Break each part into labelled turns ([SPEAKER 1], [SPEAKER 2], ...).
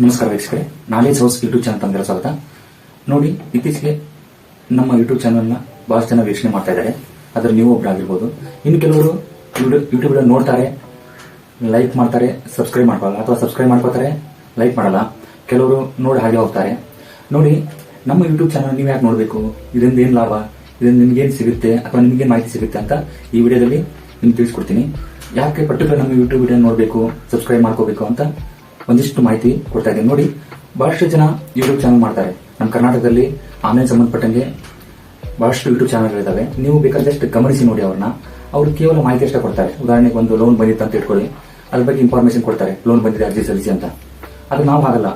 [SPEAKER 1] ನಮಸ್ಕಾರ ವೀಕ್ಷಕರೇ knowledge house YouTube channel ತಂದಿರೋ ಸ್ವಾಗತ. ನೋಡಿ, ಇತ್ತೀಚೆಗೆ ನಮ್ಮ ಯೂಟ್ಯೂಬ್ ಚಾನಲ್ನ ಬಹಳಷ್ಟು ಜನ ವೀಕ್ಷಣೆ ಮಾಡ್ತಾ ಇದ್ದಾರೆ. ಅದ್ರ ನೀವು ಒಬ್ಬರಾಗಿರ್ಬೋದು ಇನ್ನು ಕೆಲವರು ಯೂಟ್ಯೂಬ್ ನೋಡ್ತಾರೆ ಲೈಕ್ ಮಾಡ್ತಾರೆ ಸಬ್ಸ್ಕ್ರೈಬ್ ಮಾಡ್ಕೊಳ್ಳಲ್ಲ, ಅಥವಾ ಸಬ್ಸ್ಕ್ರೈಬ್ ಮಾಡ್ಕೋತಾರೆ ಲೈಕ್ ಮಾಡಲ್ಲ. ಕೆಲವರು ನೋಡಿ ಹಾಗೆ ಹೋಗ್ತಾರೆ. ನೋಡಿ, ನಮ್ಮ ಯೂಟ್ಯೂಬ್ ಚಾನಲ್ ನೀವು ಯಾಕೆ ನೋಡಬೇಕು? ಇದರಿಂದ ಏನು ಲಾಭ? ಇದರಿಂದ ನಿಮ್ಗೇನು ಸಿಗುತ್ತೆ? ಅಥವಾ ನಿಮ್ಗೇನು ಮಾಹಿತಿ ಸಿಗುತ್ತೆ ಅಂತ ಈ ವಿಡಿಯೋದಲ್ಲಿ ನಿಮ್ಗೆ ತಿಳಿಸ್ಕೊಡ್ತೀನಿ. ಯಾಕೆ ಪರ್ಟಿಕ್ಯುಲರ್ ನಮ್ಮ ಯೂಟ್ಯೂಬ್ ವಿಡಿಯೋ ನೋಡಬೇಕು ಸಬ್ಸ್ಕ್ರೈಬ್ ಮಾಡ್ಕೋಬೇಕು ಅಂತ ಒಂದಿಷ್ಟು ಮಾಹಿತಿ ಕೊಡ್ತಾ ಇದ್ದೀನಿ. ನೋಡಿ, ಬಹಳಷ್ಟು ಜನ ಯೂಟ್ಯೂಬ್ ಚಾನಲ್ ಮಾಡ್ತಾರೆ. ನಮ್ಮ ಕರ್ನಾಟಕದಲ್ಲಿ ಆನ್ಲೈನ್ ಸಂಬಂಧಪಟ್ಟಂಗೆ ಬಹಳಷ್ಟು ಯೂಟ್ಯೂಬ್ ಚಾನಲ್ಗಳಿದ್ದಾವೆ ನೀವು ಬೇಕಾದಷ್ಟು ಗಮನಿಸಿ ನೋಡಿ ಅವ್ರನ್ನ. ಅವರು ಕೇವಲ ಮಾಹಿತಿ ಅಷ್ಟೇ ಕೊಡ್ತಾರೆ. ಉದಾಹರಣೆಗೆ ಒಂದು ಲೋನ್ ಬಂದಿತ್ತು ಅಂತ ಇಟ್ಕೊಳ್ಳಿ. ಅದ್ರ ಬಗ್ಗೆ ಇನ್ಫಾರ್ಮೇಶನ್ ಕೊಡ್ತಾರೆ. ಲೋನ್ ಬಂದಿದೆ, ಅರ್ಜಿ ಸಲ್ಲಿಸಿ ಅಂತ. ಅದು ನಾವು ಹಾಗಲ್ಲ.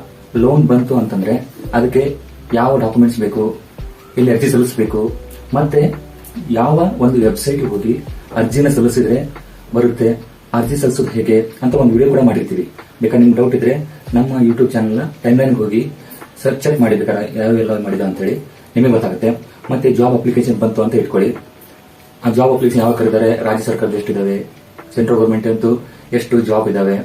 [SPEAKER 1] ಲೋನ್ ಬಂತು ಅಂತಂದ್ರೆ ಅದಕ್ಕೆ ಯಾವ ಡಾಕ್ಯುಮೆಂಟ್ಸ್ ಬೇಕು ಇಲ್ಲಿ ಅರ್ಜಿ ಸಲ್ಲಿಸಬೇಕು, ಮತ್ತೆ ಯಾವ ಒಂದು ವೆಬ್ಸೈಟ್ ಹೋಗಿ ಅರ್ಜಿನ ಸಲ್ಲಿಸಿದ್ರೆ ಬರುತ್ತೆ. ಅರ್ಜಿ ಸಲ್ಲಿಸೋದು ಹೇಗೆ ಅಂತ ಒಂದು ವಿಡಿಯೋ ಕೂಡ ಮಾಡಿರ್ತೀವಿ. ಬೇಕಾದ್ರೆ ನಿಮ್ಗೆ ಡೌಟ್ ಇದ್ರೆ ನಮ್ಮ ಯೂಟ್ಯೂಬ್ ಚಾನಲ್ನ ಟೈಮ್ಲೈನ್ ಹೋಗಿ ಸರ್ಚ್ ಚೆಕ್ ಮಾಡಿ ಬೇಕಾದ್ರೆ ಯಾವೆಲ್ಲ ಮಾಡಿದ ಅಂತೇಳಿ ನಿಮಗೆ ಗೊತ್ತಾಗುತ್ತೆ. ಮತ್ತೆ ಜಾಬ್ ಅಪ್ಲಿಕೇಶನ್ ಬಂತು ಅಂತ ಇಟ್ಕೊಳ್ಳಿ. ಆ ಜಾಬ್ ಅಪ್ಲಿಕೇಶನ್ ಯಾವಾಗ ಕರೀತಾರೆ, ರಾಜ್ಯ ಸರ್ಕಾರದ ಎಷ್ಟಿದಾವೆ ಸೆಂಟ್ರಲ್ ಗೌರ್ಮೆಂಟ್ ಅಂತೂ ಎಷ್ಟು ಜಾಬ್ ಇದಾವೆ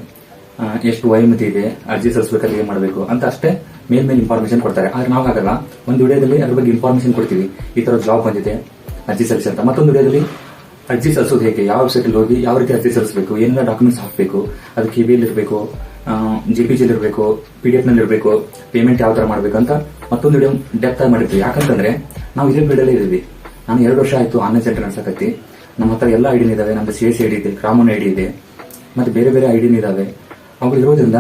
[SPEAKER 1] ಎಷ್ಟು ವಯೋಮಿತಿ ಇದೆ, ಅರ್ಜಿ ಸಲ್ಲಿಸಬೇಕಾದ್ರೆ ಏನ್ ಮಾಡಬೇಕು ಅಂತ ಅಷ್ಟೇ ಮೇಲ್ ಮೇಲೆ ಇನ್ಫಾರ್ಮೇಶನ್ ಕೊಡ್ತಾರೆ. ಆದ್ರೆ ನಾವು ಆಗಲ್ಲ ಒಂದು ವಿಡಿಯೋದಲ್ಲಿ ಅದ್ರ ಬಗ್ಗೆ ಇನ್ಫಾರ್ಮೇಶನ್ ಕೊಡ್ತೀವಿ. ಈ ತರ ಜಾಬ್ ಬಂದಿದೆ, ಅರ್ಜಿ ಸಲ್ಲಿಸಿ ಅಂತ. ಮತ್ತೊಂದು ವಿಡಿಯೋದಲ್ಲಿ ಅರ್ಜಿ ಸಲ್ಲಿಸೋದು ಹೇಗೆ? ಯಾವ ವೆಬ್ಸೈಟ್ ಹೋಗಿ ಯಾವ ರೀತಿ ಅರ್ಜಿ ಸಲ್ಲಿಸಬೇಕು? ಎಲ್ಲ ಡಾಕ್ಯುಮೆಂಟ್ಸ್ ಹಾಕಬೇಕು? ಅದಕ್ಕೆ ಇಬಿಲ್ ಇರಬೇಕು ಜೆ ಪಿ ಜಿಲ್ ಇರಬೇಕು ಪಿ ಡಿ ಎಫ್ನಲ್ಲಿ ಇರಬೇಕು ಪೇಮೆಂಟ್ ಯಾವ ಮಾಡಬೇಕು ಅಂತ ಮತ್ತೊಂದು ವಿಡಿಯೋ ಡೆಪ್ತ್ ಆಗಿ ಮಾಡಿರ್ತೀವಿ. ಯಾಕಂತಂದ್ರೆ ನಾವು ಇದೇ ಫೀಲ್ಡಲ್ಲೇ ಇದ್ದೀವಿ. ನಾನು ಎರಡು ವರ್ಷ ಆಯ್ತು ಆನ್ಲೈನ್ ಸೆಂಟರ್ ನಡೆಸಕತ್ತಿ. ನಮ್ಮ ಹತ್ರ ಎಲ್ಲ ಐಡಿನ ಇದಾವೆ ನಮ್ಮ ಸಿ ಎಸ್ ಐಡಿ ಇದೆ ಗ್ರಾಮೋನ್ ಐಡಿ ಇದೆ, ಮತ್ತೆ ಬೇರೆ ಬೇರೆ ಐಡಿನ ಇದಾವೆ ಅವು ಇರೋದ್ರಿಂದ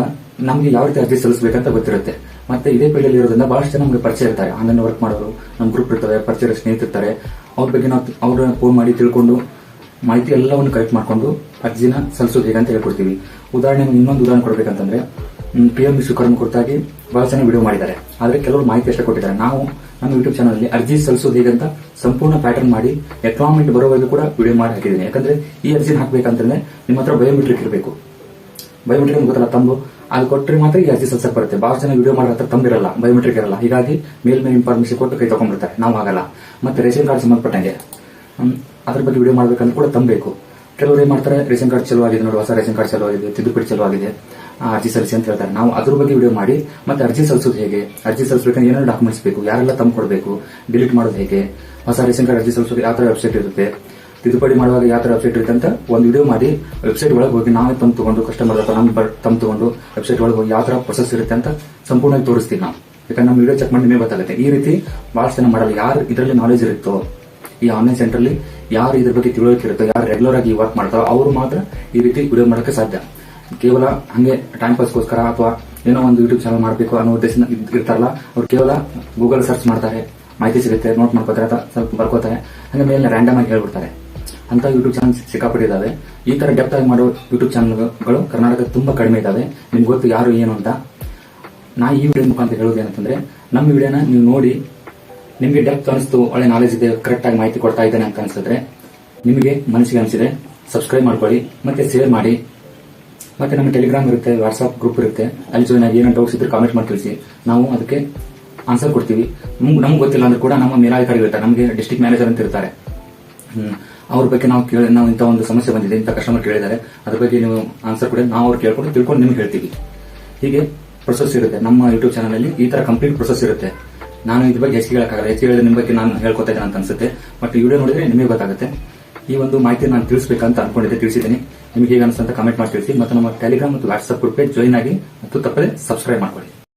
[SPEAKER 1] ನಮಗೆ ಯಾವ ರೀತಿ ಅರ್ಜಿ ಸಲ್ಲಿಸಬೇಕಂತ ಗೊತ್ತಿರುತ್ತೆ. ಮತ್ತೆ ಇದೇ ಫೀಲ್ಡಲ್ಲಿ ಇರೋದ್ರಿಂದ ಬಹಳಷ್ಟು ಜನ ನಮಗೆ ಪರಿಚಯ ಇರ್ತಾರೆ. ಆನ್ಲೈನ್ ವರ್ಕ್ ಮಾಡೋರು ನಮ್ಮ ಗ್ರೂಪ್ ಇರ್ತಾರೆ ಪರಿಚಯ ಸ್ನೇಹಿತರಿರ್ತಾರೆ. ಅವ್ರ ಬಗ್ಗೆ ನಾವು ಅವ್ರನ್ನ ಫೋನ್ ಮಾಡಿ ತಿಳ್ಕೊಂಡು ಮಾಹಿತಿ ಎಲ್ಲವನ್ನು ಕಲೆಕ್ಟ್ ಮಾಡಿಕೊಂಡು ಅರ್ಜಿನ ಸಲ್ಲಿಸೋದು ಹೇಗೆ ಅಂತ ಹೇಳ್ಕೊಡ್ತೀವಿ. ಉದಾಹರಣೆಗೆ ಇನ್ನೊಂದು ಉದಾಹರಣೆ ಕೊಡಬೇಕಂತಂದ್ರೆ ಪಿ ಎಂ ವಿಶ್ವಕರ್ಮ ಕುರಿತಾಗಿ ಬಹಳ ಚೆನ್ನಾಗಿ ವಿಡಿಯೋ ಮಾಡಿದ್ದಾರೆ. ಆದರೆ ಕೆಲವರು ಮಾಹಿತಿ ಅಷ್ಟೇ ಕೊಟ್ಟಿದ್ದಾರೆ. ನಾವು ನಮ್ಮ ಯೂಟ್ಯೂಬ್ ಚಾನಲ್ ಅರ್ಜಿ ಸಲ್ಲಿಸೋದು ಹೇಗೆ ಅಂತ ಸಂಪೂರ್ಣ ಪ್ಯಾಟರ್ನ್ ಮಾಡಿ ಎಕ್ನಾಮೆಂಟ್ ಬರೋವರೆಗೂ ಕೂಡ ವಿಡಿಯೋ ಮಾಡಿ ಹಾಕಿದ್ದೀನಿ. ಯಾಕಂದ್ರೆ ಈ ಅರ್ಜಿನ ಹಾಕಬೇಕಂತಂದ್ರೆ ನಿಮ್ಮ ಹತ್ರ ಬಯೋಮೆಟ್ರಿಕ್ ಇರಬೇಕು. ಬಯೋಮೆಟ್ರಿಕ್ ಗೊತ್ತಲ್ಲ, ತಂಬು. ಅದು ಕೊಟ್ಟರೆ ಮಾತ್ರ ಈ ಅರ್ಜಿ ಸಲ್ಸಕ್ ಬರುತ್ತೆ. ಬಹಳ ಜನ ವಿಡಿಯೋ ಮಾಡೋ ಹತ್ರ ತಂಬಿರಲ್ಲ ಬಯೋಮೆಟ್ರಿಕ್ ಇರಲ್ಲ. ಹೀಗಾಗಿ ಮೇಲ್ ಮೇಲೆ ಇನ್ಫಾರ್ಮೇಶನ್ ಕೊಟ್ಟು ಕೈ ತಗೊಂಡ್ಬಿಡ್ತಾರೆ. ನಾವು ಆಗಲ್ಲ ಮತ್ತೆ ರೇಷನ್ ಕಾರ್ಡ್ ಸಂಬಂಧಪಟ್ಟಂಗೆ. ಅದ್ರ ಬಗ್ಗೆ ವಿಡಿಯೋ ಮಾಡ್ಬೇಕಂದ್ರೆ ಕೂಡ ತಂಬೇಕು. ಕೆಲವರು ಏನ್ ಮಾಡ್ತಾರೆ, ರೇಷನ್ ಕಾರ್ಡ್ ಚಲೋ ಆಗಿದೆ ನೋಡಿ, ಹೊಸ ರೇಷನ್ ಕಾರ್ಡ್ ಚಲೋ ಆಗಿದೆ, ತಿದ್ದುಪಡಿ ಚಲೋ ಆಗಿದೆ ಅರ್ಜಿ ಸಲ್ಲಿಸಿ ಅಂತ ಹೇಳ್ತಾರೆ. ನಾವು ಅದ್ರ ಬಗ್ಗೆ ವಿಡಿಯೋ ಮಾಡಿ, ಮತ್ತೆ ಅರ್ಜಿ ಸಲ್ಲಿಸೋದು ಹೇಗೆ? ಅರ್ಜಿ ಸಲ್ಲಿಸಬೇಕಂದ್ರೆ ಏನೇನು ಡಾಕ್ಯುಮೆಂಟ್ಸ್ ಬೇಕು, ಯಾರೆಲ್ಲ ತಂದು ಕೊಡಬೇಕು ಡಿಲೀಟ್ ಮಾಡೋದು ಹೇಗೆ? ಹೊಸ ರೇಷನ್ ಕಾರ್ಡ್ ಅರ್ಜಿ ಸಲ್ಲಿಸೋದು ಯಾವ ತರ ವೆಬ್ಸೈಟ್ ಇರುತ್ತೆ? ತಿದ್ದುಪಡಿ ಮಾಡುವಾಗ ಯಾವ ತರ ವೆಬ್ಸೈಟ್ ಇರುತ್ತೆ ಅಂತ ಒಂದು ವಿಡಿಯೋ ಮಾಡಿ ವೆಬ್ಸೈಟ್ ಒಳಗೆ ಹೋಗಿ ನಾವೇ ತಂದು ತಗೊಂಡು ಕಸ್ಟಮರ್ ಹತ್ರ ನಮ್ಮ ತಂದು ತಗೊಂಡು ವೆಬ್ಸೈಟ್ ಒಳಗೆ ಹೋಗಿ ಯಾವ ತರ ಪ್ರೊಸೆಸ್ ಇರುತ್ತೆ ಅಂತ ಸಂಪೂರ್ಣವಾಗಿ ತೋರಿಸ್ತೀನಿ ನಾವು ಯಾಕಂದ್ರೆ ನಮ್ಮ ವಿಡಿಯೋ ಚೆಕ್ ಮಾಡಿ ನಿಮಗೆ ಗೊತ್ತಾಗುತ್ತೆ. ಈ ರೀತಿ ಬಹಳಷ್ಟು ಜನ ಮಾಡಲ್ಲ. ಯಾರು ಇದರಲ್ಲಿ ನಾಲೆಜ್ ಇರುತ್ತೋ, ಈ ಆನ್ಲೈನ್ ಸೆಂಟರ್ ಅಲ್ಲಿ ಯಾರು ಇದ್ರ ಬಗ್ಗೆ ತಿಳುವಳಿಕೆ ಇರುತ್ತೆ, ಯಾರು ರೆಗ್ಯುಲರ್ ಆಗಿ ವರ್ಕ್ ಮಾಡ್ತಾರೋ, ಅವರು ಮಾತ್ರ ಈ ರೀತಿ ವಿಡಿಯೋ ಮಾಡೋಕೆ ಸಾಧ್ಯ. ಕೇವಲ ಹಂಗೆ ಟೈಮ್ ಪಾಸ್ಗೋಸ್ಕರ ಅಥವಾ ಏನೋ ಒಂದು ಯೂಟ್ಯೂಬ್ ಚಾನಲ್ ಮಾಡಬೇಕು ಅನ್ನೋ ಉದ್ದೇಶ ಇರ್ತಾರಲ್ಲ, ಅವ್ರು ಕೇವಲ ಗೂಗಲ್ ಸರ್ಚ್ ಮಾಡ್ತಾರೆ, ಮಾಹಿತಿ ಸಿಗುತ್ತೆ ನೋಟ್ ಮಾಡ್ಕೋತಾರೆ ಅಥವಾ ಸ್ವಲ್ಪ ಬರ್ಕೋತಾರೆ, ಹಂಗೆ ಮೇಲೆ ರ್ಯಾಂಡಮ್ ಆಗಿ ಹೇಳ್ಬಿಡ್ತಾರೆ. ಅಂತ ಯೂಟ್ಯೂಬ್ ಚಾನಲ್ ಸಿಕ್ಕಾಪಟ್ಟಿದ್ದಾವೆ. ಈ ತರ ಡೆಪ್ತ್ ಆಗಿ ಮಾಡೋ ಯೂಟ್ಯೂಬ್ ಚಾನಲ್ಗಳು ಕರ್ನಾಟಕ ತುಂಬಾ ಕಡಿಮೆ ಇದಾವೆ ನಿಮ್ಗೆ ಗೊತ್ತು ಯಾರು ಏನು ಅಂತ. ನಾ ಈ ವಿಡಿಯೋ ಮುಖಾಂತರ ಹೇಳೋದು ಏನಂತಂದ್ರೆ, ನಮ್ಮ ವಿಡಿಯೋನ ನೀವು ನೋಡಿ ನಿಮಗೆ ಡೆಪ್ತ್ ಅನಿಸ್ತು, ಒಳ್ಳೆ ನಾಲೆಜ್ ಇದೆ ಕರೆಕ್ಟ್ ಆಗಿ ಮಾಹಿತಿ ಕೊಡ್ತಾ ಇದ್ದಾನೆ ಅಂತ ಅನ್ಸಿದ್ರೆ ನಿಮಗೆ ಮನಸ್ಸಿಗೆ ಅನಿಸಿದೆ ಸಬ್ಸ್ಕ್ರೈಬ್ ಮಾಡ್ಕೊಳ್ಳಿ, ಮತ್ತೆ ಶೇರ್ ಮಾಡಿ. ಮತ್ತೆ ನಮ್ಮ ಟೆಲಿಗ್ರಾಮ್ ಇರುತ್ತೆ ವಾಟ್ಸ್ಆಪ್ ಗ್ರೂಪ್ ಇರುತ್ತೆ. ಅಲ್ಲಿ ಜಾಯ್ನ್ ಆಗಿ ಏನೋ ಡೌಟ್ಸ್ ಇದ್ರೆ ಕಾಮೆಂಟ್ ಮಾಡಿ ತಿಳಿಸಿ. ನಾವು ಅದಕ್ಕೆ ಆನ್ಸರ್ ಕೊಡ್ತೀವಿ. ನಮ್ಗೆ ಗೊತ್ತಿಲ್ಲ ಅಂದ್ರೆ ಕೂಡ ನಮ್ಮ ಮೇಲಾಧಿಕಾರಿಗಳು ಇರ್ತಾರೆ, ನಮಗೆ ಡಿಸ್ಟ್ರಿಕ್ಟ್ ಮ್ಯಾನೇಜರ್ ಅಂತ ಇರ್ತಾರೆ. ಅವ್ರ ಬಗ್ಗೆ ನಾವು ಕೇಳಿ, ನಾವು ಇಂಥ ಒಂದು ಸಮಸ್ಯೆ ಬಂದಿದೆ, ಇಂಥ ಕಸ್ಟಮರ್ ಕೇಳಿದ್ದಾರೆ, ಅದ್ರ ಬಗ್ಗೆ ನೀವು ಆನ್ಸರ್ ಕೊಡಿ, ನಾವು ಅವ್ರು ಕೇಳ್ಕೊಂಡು ತಿಳ್ಕೊಂಡು ನಿಮ್ಗೆ ಹೇಳ್ತೀವಿ. ಹೀಗೆ ಪ್ರೊಸೆಸ್ ಇರುತ್ತೆ. ನಮ್ಮ ಯೂಟ್ಯೂಬ್ ಚಾನಲ್ ಅಲ್ಲಿ ಈ ತರ ಕಂಪ್ಲೀಟ್ ಪ್ರೊಸೆಸ್ ಇರುತ್ತೆ. ನಾನು ಇದ್ರ ಬಗ್ಗೆ ಹೆಚ್ಚಿಗೆ ಹೇಳಕ್ಕಾಗಲ್ಲ ಹೆಚ್ಚಿಗೆ ಹೇಳಿದ್ರೆ ನಿಮ್ಮ ಬಗ್ಗೆ ನಾನು ಹೇಳ್ಕೊತಾ ಇದ್ದೇನೆ ಅಂತ ಅನ್ಸುತ್ತೆ. ಬಟ್ ವಿಡಿಯೋ ನೋಡಿದ್ರೆ ನಿಮಗೆ ಗೊತ್ತಾಗುತ್ತೆ. ಈ ಒಂದು ಮಾಹಿತಿ ನಾನು ತಿಳಿಸಬೇಕಂತ ಅನ್ಕೊಂಡಿದ್ದೆ, ತಿಳಿಸಿದ್ದೀನಿ. ನಿಮಗೆ ಹೇಗೆ ಅನ್ಸುತ್ತೆ ಕಮೆಂಟ್ ಮಾಡಿ ತಿಳಿಸಿ. ಮತ್ತು ನಮ್ಮ ಟೆಲಿಗ್ರಾಮ್ ಮತ್ತು ವಾಟ್ಸ್ಆಪ್ ಗ್ರೂಪ್ ಜಾಯಿನ್ ಆಗಿ, ಮತ್ತು ತಪ್ಪದೆ ಸಬ್ಸ್ಕ್ರೈಬ್ ಮಾಡ್ಕೊಳ್ಳಿ.